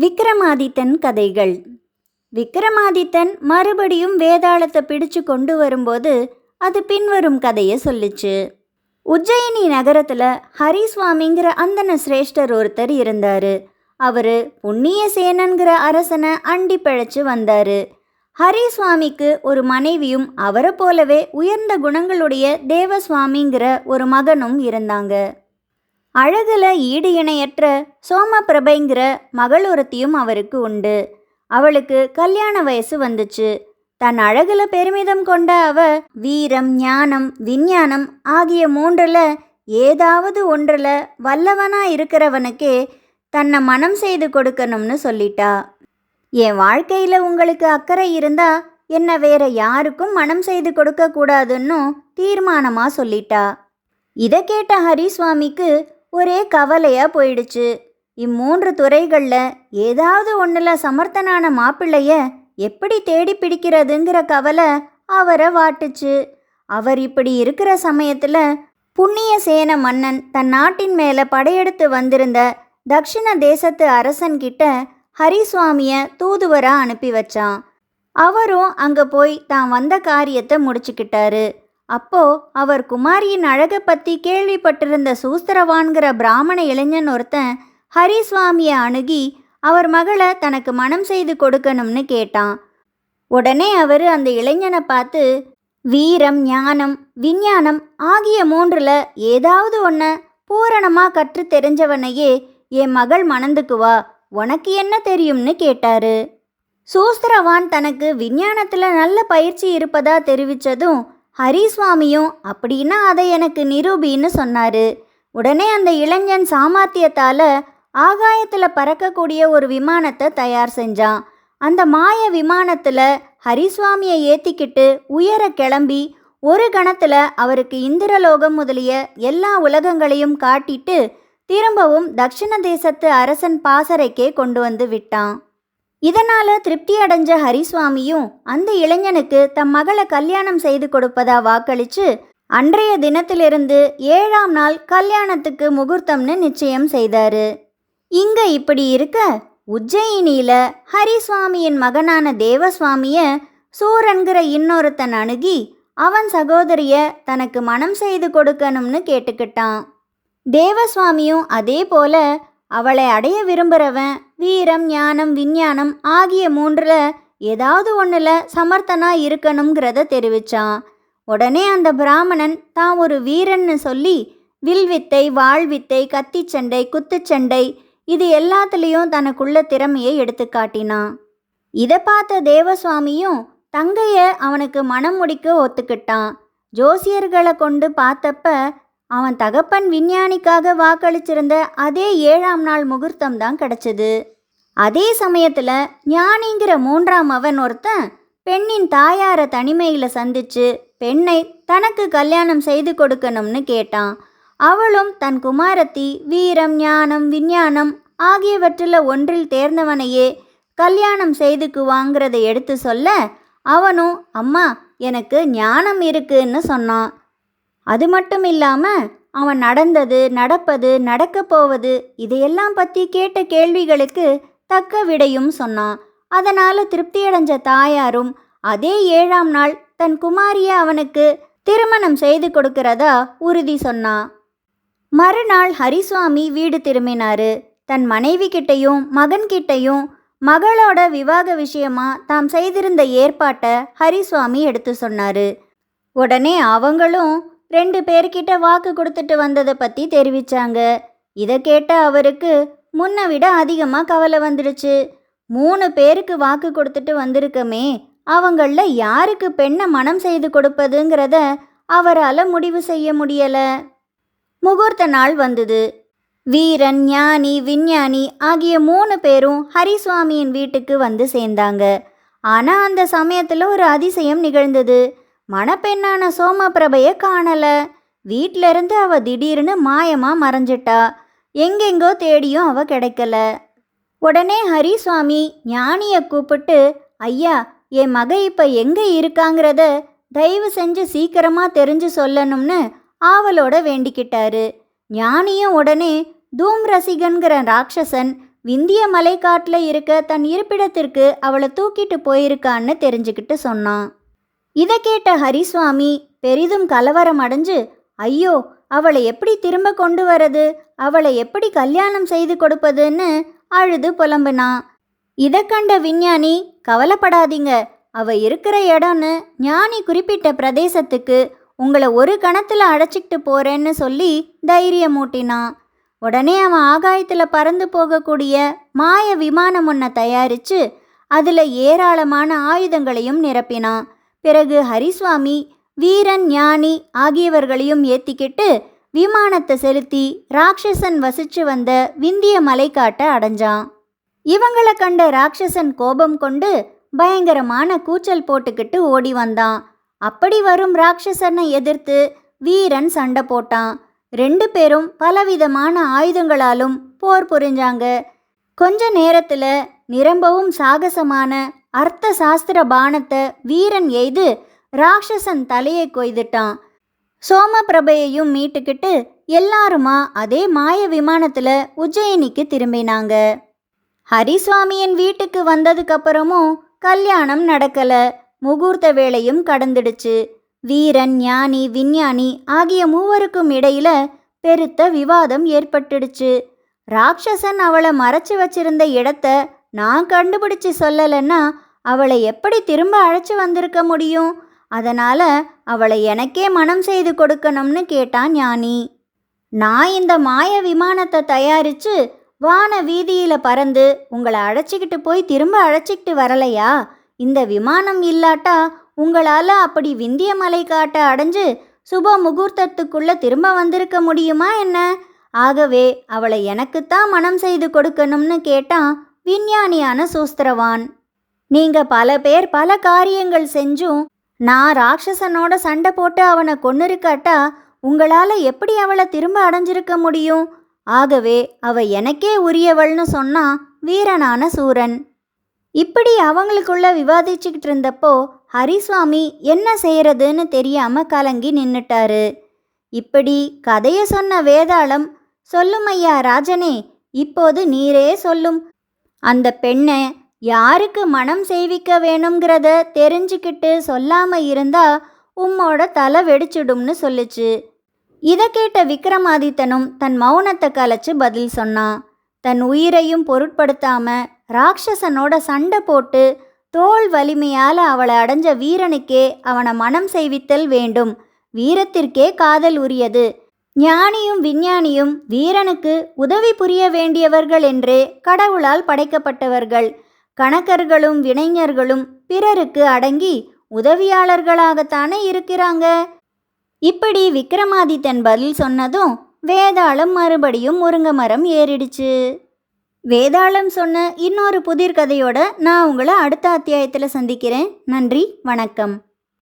விக்ரமாதித்தன் கதைகள். விக்ரமாதித்தன் மறுபடியும் வேதாளத்தை பிடிச்சு கொண்டு வரும்போது அது பின்வரும் கதையை சொல்லுச்சு. உஜ்ஜயினி நகரத்தில் ஹரிசுவாமிங்கிற அந்தன சிரேஷ்டர் ஒருத்தர் இருந்தார். அவர் புண்ணிய சேனன்கிற அரசனை அண்டி பிழைச்சு வந்தார். ஹரிசுவாமிக்கு ஒரு மனைவியும் அவரை போலவே உயர்ந்த குணங்களுடைய தேவசுவாமிங்கிற ஒரு மகனும் இருந்தாங்க. அழகுல ஈடு இணையற்ற சோமபிரபைங்கிற மகள் ஒருத்தியும் அவருக்கு உண்டு. அவளுக்கு கல்யாண வயசு வந்துச்சு. தன் அழகுல பெருமிதம் கொண்ட அவ வீரம் ஞானம் விஞ்ஞானம் ஆகிய மூன்றில் ஏதாவது ஒன்றில் வல்லவனா இருக்கிறவனுக்கே தன்னை மனம் செய்து கொடுக்கணும்னு சொல்லிட்டா. என் வாழ்க்கையில் உங்களுக்கு அக்கறை இருந்தா என்னை வேற யாருக்கும் மனம் செய்து கொடுக்கக்கூடாதுன்னும் தீர்மானமாக சொல்லிட்டா. இதை கேட்ட ஹரிசுவாமிக்கு ஒரே கவலையாக போயிடுச்சு. இம்மூன்று துறைகளில் ஏதாவது ஒன்றில் சமர்த்தனான மாப்பிள்ளைய எப்படி தேடி பிடிக்கிறதுங்கிற கவலை அவரை வாட்டுச்சு. அவர் இப்படி இருக்கிற சமயத்தில் புண்ணிய சேன மன்னன் தன் நாட்டின் மேலே படையெடுத்து வந்திருந்த தக்ஷிண தேசத்து அரசன்கிட்ட ஹரிசுவாமிய தூதுவராக அனுப்பி வச்சான். அவரும் அங்கே போய் தான் வந்த காரியத்தை முடிச்சுக்கிட்டாரு. அப்போ அவர் குமாரியின் அழகை பற்றி கேள்விப்பட்டிருந்த சூஸ்திரவான்கிற பிராமண இளைஞன் ஒருத்தன் ஹரிசுவாமியை அணுகி அவர் மகளை தனக்கு மனம் செய்து கொடுக்கணும்னு கேட்டான். உடனே அவர் அந்த இளைஞனை பார்த்து வீரம் ஞானம் விஞ்ஞானம் ஆகிய மூன்றில் ஏதாவது ஒன்றை பூரணமாக கற்று தெரிஞ்சவனையே என் மகள் மணந்துக்குவா உனக்கு என்ன தெரியும்னு கேட்டாரு. சூஸ்திரவான் தனக்கு விஞ்ஞானத்தில் நல்ல பயிற்சி இருப்பதா தெரிவித்ததும் ஹரிசுவாமியும் அப்படின்னா அதை எனக்கு நிரூபின்னு சொன்னார். உடனே அந்த இளைஞன் சாமர்த்தியத்தால் ஆகாயத்தில் பறக்கக்கூடிய ஒரு விமானத்தை தயார் செஞ்சான். அந்த மாய விமானத்தில் ஹரிசுவாமியை ஏற்றிக்கிட்டு உயர கிளம்பி ஒரு கணத்தில் அவருக்கு இந்திரலோகம் முதலிய எல்லா உலகங்களையும் காட்டிட்டு திரும்பவும் தக்ஷிண தேசத்து அரசன் பாசறைக்கே கொண்டு வந்து விட்டான். இதனால திருப்தி அடைஞ்ச ஹரிசுவாமியும் அந்த இளைஞனுக்கு தம் மகளை கல்யாணம் செய்து கொடுப்பதா வாக்களிச்சு அன்றைய தினத்திலிருந்து ஏழாம் நாள் கல்யாணத்துக்கு முகூர்த்தம்னு நிச்சயம் செய்தாரு. இங்க இப்படி இருக்க உஜ்ஜயினியில ஹரிசுவாமியின் மகனான தேவசுவாமிய சூரன்கிற இன்னொருத்தன் அணுகி அவன் சகோதரிய தனக்கு மனம் செய்து கொடுக்கணும்னு கேட்டுக்கிட்டான். தேவசுவாமியும் அதே போல அவளை அடைய விரும்புகிறவன் வீரம் ஞானம் விஞ்ஞானம் ஆகிய மூன்றில் ஏதாவது ஒன்றில் சமர்த்தனா இருக்கணுங்கிறத தெரிவித்தான் உடனே அந்த பிராமணன் தான் ஒரு வீரன்னு சொல்லி வில்வித்தை வாழ்வித்தை கத்திச்சண்டை குத்துச்சண்டை இது எல்லாத்துலேயும் தனக்குள்ள திறமையை எடுத்து காட்டினான். இதை பார்த்த தேவசுவாமியும் தங்கைய அவனுக்கு மனம் முடிக்க ஒத்துக்கிட்டான். ஜோசியர்களை கொண்டு பார்த்தப்ப அவன் தகப்பன் விஞ்ஞானிக்காக வாக்களிச்சிருந்த அதே ஏழாம் நாள் முகூர்த்தம் தான் கிடச்சிது. அதே சமயத்தில் ஞானிங்கிற மூன்றாம் அவன் ஒருத்தன் பெண்ணின் தாயாரை தனிமையில் சந்திச்சு பெண்ணை தனக்கு கல்யாணம் செய்து கொடுக்கணும்னு கேட்டான். அவளும் தன் குமாரத்தி வீரம் ஞானம் விஞ்ஞானம் ஆகியவற்றில் ஒன்றில் தேர்ந்தவனையே கல்யாணம் செய்துக்குவாங்கிறத எடுத்து சொல்ல அவனும் அம்மா எனக்கு ஞானம் இருக்குன்னு சொன்னான். அது மட்டும் இல்லாமல் அவன் நடந்தது நடப்பது நடக்கப் போவது இதையெல்லாம் பற்றி கேட்ட கேள்விகளுக்கு தக்க விடையும் சொன்னான். அதனால் திருப்தியடைஞ்ச தாயாரும் அதே ஏழாம் நாள் தன் குமாரியை அவனுக்கு திருமணம் செய்து கொடுக்கிறதா உறுதி சொன்னான் மறுநாள் ஹரிசுவாமி வீடு திரும்பினாரு. தன் மனைவி கிட்டையும் மகன்கிட்டையும் மகளோட விவாக விஷயமா தாம் செய்திருந்த ஏற்பாட்டை ஹரிசுவாமி எடுத்து சொன்னாரு. உடனே அவங்களும் ரெண்டு பேர்கிட்ட வாக்கு கொடுத்துட்டு வந்ததை பற்றி தெரிவித்தாங்க இதை கேட்ட அவருக்கு முன்னை விட அதிகமாக கவலை வந்துடுச்சு. மூணு பேருக்கு வாக்கு கொடுத்துட்டு வந்திருக்கமே அவங்களில் யாருக்கு பெண்ணை மனம் செய்து கொடுப்பதுங்கிறத அவரால் முடிவு செய்ய முடியலை. முகூர்த்த நாள் வந்தது. வீரன் ஞானி விஞ்ஞானி ஆகிய மூணு பேரும் ஹரிசுவாமியின் வீட்டுக்கு வந்து சேர்ந்தாங்க. ஆனால் அந்த சமயத்தில் ஒரு அதிசயம் நிகழ்ந்தது. மணப்பெண்ணான சோமபிரபைய காணலை. வீட்டிலிருந்து அவள் திடீர்னு மாயமாக மறைஞ்சிட்டா. எங்கெங்கோ தேடியும் அவ கிடைக்கல. உடனே ஹரிசுவாமி ஞானியை கூப்பிட்டு ஐயா என் மக இப்போ எங்கே இருக்காங்கிறத தயவு செஞ்சு சீக்கிரமாக தெரிஞ்சு சொல்லணும்னு ஆவலோட வேண்டிக்கிட்டாரு. ஞானியும் உடனே தூம் ரசிகன்கிற ராட்சசன் விந்திய மலைக்காட்டில் இருக்க தன் இருப்பிடத்திற்கு அவளை தூக்கிட்டு போயிருக்கான்னு தெரிஞ்சுக்கிட்டு சொன்னான். இதை கேட்ட ஹரிசுவாமி பெரிதும் கலவரம் அடைஞ்சு ஐயோ அவளை எப்படி திரும்ப கொண்டு வரது? அவளை எப்படி கல்யாணம் செய்து கொடுப்பதுன்னு அழுது புலம்புனான் இதை கண்ட விஞ்ஞானி கவலைப்படாதீங்க. அவ இருக்கிற இடம்னு ஞானி குறிப்பிட்ட பிரதேசத்துக்கு உங்களை ஒரு கணத்தில் அழைச்சிக்கிட்டு போறேன்னு சொல்லி தைரியம் மூட்டினான் உடனே அவன் ஆகாயத்தில் பறந்து போகக்கூடிய மாய விமானம் ஒன்றை தயாரித்து அதில் ஏராளமான ஆயுதங்களையும் நிரப்பினான் பிறகு ஹரிசுவாமி வீரன் ஞானி ஆகியவர்களையும் ஏத்திக்கிட்டு விமானத்தை செலுத்தி ராட்சசன் வசிச்சு வந்த விந்திய மலைக்காட்டை அடைஞ்சான். இவங்களை கண்ட ராட்சசன் கோபம் கொண்டு பயங்கரமான கூச்சல் போட்டுக்கிட்டு ஓடி வந்தான். அப்படி வரும் ராட்சசனை எதிர்த்து வீரன் சண்டை போட்டான். ரெண்டு பேரும் பலவிதமான ஆயுதங்களாலும் போர் புரிஞ்சாங்க. கொஞ்ச நேரத்தில் நிரம்பவும் சாகசமான அர்த்த சாஸ்திர பானத்தை வீரன் எய்து ராட்சசன் தலையை கொய்துட்டான். சோமபிரபையையும் மீட்டுக்கிட்டு எல்லாருமா அதே மாய விமானத்தில் உஜ்ஜயினிக்கு திரும்பினாங்க. ஹரிசுவாமியின் வீட்டுக்கு வந்ததுக்கப்புறமும் கல்யாணம் நடக்கலை. முகூர்த்த வேளையும் கடந்துடுச்சு. வீரன் ஞானி விஞ்ஞானி ஆகிய மூவருக்கும் இடையில பெருத்த விவாதம் ஏற்பட்டுடுச்சு. ராட்சசன் அவளை மறைச்சு வச்சிருந்த இடத்த நான் கண்டுபிடிச்சு சொல்லலைன்னா அவளை எப்படி திரும்ப அழைச்சி வந்திருக்க முடியும்? அதனால் அவளை எனக்கே மனம் செய்து கொடுக்கணும்னு கேட்டான் ஞானி. நான் இந்த மாய விமானத்தை தயாரித்து வான வீதியில் பறந்து உங்களை அழைச்சிக்கிட்டு போய் திரும்ப அழைச்சிக்கிட்டு வரலையா? இந்த விமானம் இல்லாட்டா உங்களால் அப்படி விந்திய மலை காட்ட அடைஞ்சு சுப முகூர்த்தத்துக்குள்ளே திரும்ப வந்திருக்க முடியுமா என்ன? ஆகவே அவளை எனக்குத்தான் மனம் செய்து கொடுக்கணும்னு கேட்டான் விஞ்ஞானியான சூஸ்திரவான். நீங்க பல பேர் பல காரியங்கள் செஞ்சும் நான் ராட்சசனோட சண்டை போட்டு அவனை கொன்னிருக்காட்டா உங்களால் எப்படி அவளை திரும்ப அடைஞ்சிருக்க முடியும்? ஆகவே அவ எனக்கே உரியவள்னு சொன்னான் வீரனான சூரன். இப்படி அவங்களுக்குள்ள விவாதிச்சுக்கிட்டு இருந்தப்போ ஹரிசுவாமி என்ன செய்யறதுன்னு தெரியாம கலங்கி நின்னுட்டாரு. இப்படி கதையை சொன்ன வேதாளம் சொல்லும் ஐயா ராஜனே இப்போது நீரே சொல்லும். அந்த பெண்ணை யாருக்கு மனம் செய்விக்க வேணுங்கிறத தெரிஞ்சுக்கிட்டு சொல்லாம இருந்தா உம்மோட தலை வெடிச்சிடும்னு சொல்லுச்சு. இதை கேட்ட விக்ரமாதித்தனும் தன் மௌனத்தை கலைச்சு பதில் சொன்னான். தன் உயிரையும் பொருட்படுத்தாம ராட்சசனோட சண்டை போட்டு தோல் வலிமையால் அவளை அடைஞ்ச வீரனுக்கே அவனை மனம் செய்வித்தல் வேண்டும். வீரத்திற்கே காதல் உரியது. ஞானியும் விஞ்ஞானியும் வீரனுக்கு உதவி புரிய வேண்டியவர்கள் என்றே கடவுளால் படைக்கப்பட்டவர்கள். கணக்கர்களும் வினைஞர்களும் பிறருக்கு அடங்கி உதவியாளர்களாகத்தானே இருக்கிறாங்க? இப்படி விக்ரமாதித்தன் பதில் சொன்னதும் வேதாளம் மறுபடியும் முருங்க மரம் ஏறிடுச்சு. வேதாளம் சொன்ன இன்னொரு புதிர் கதையோட நான் உங்களை அடுத்த அத்தியாயத்தில் சந்திக்கிறேன். நன்றி வணக்கம்.